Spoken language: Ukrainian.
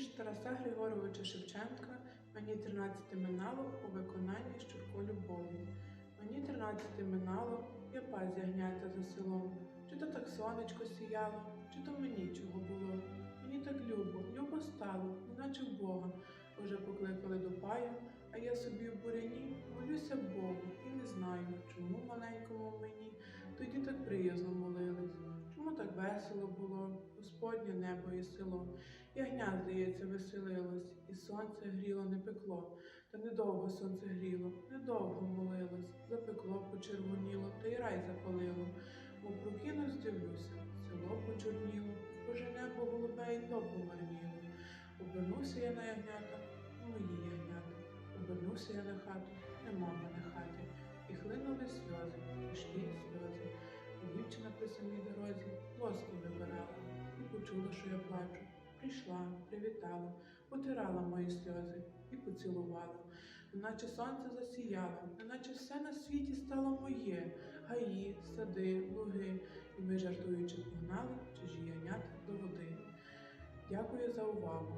Вірш Тараса Григоровича Шевченка Мені тринадцяти минало у виконанні Щурко Любові. Мені тринадцяти минало, я пас ягнята за селом. Чи то так сонечко сіяло, чи то мені чого було. Мені так любо, любо стало, неначе в Бога. Уже покликали до паю, а я собі в буряні молюся Богу і не знаю, чому маленькому мені тоді так приязно молились. Чому так весело було, Господнє небо і село. Ягня, здається, веселилось, і сонце гріло, не пекло. Та недовго сонце гріло, недовго молилось, запекло, почервоніло, та й рай запалило. Мов прокинусь, дивлюся, село почорніло, боже небо голубе й то помарніло. Обернувся я на ягнята, мої ягнята. Обернувся я на хату, нема Прийшла, привітала, потирала мої сльози і поцілувала. Неначе сонце засіяло, неначе все на світі стало моє, гаї, сади, луги, і ми жартуючи погнали чужі янят до води. Дякую за увагу.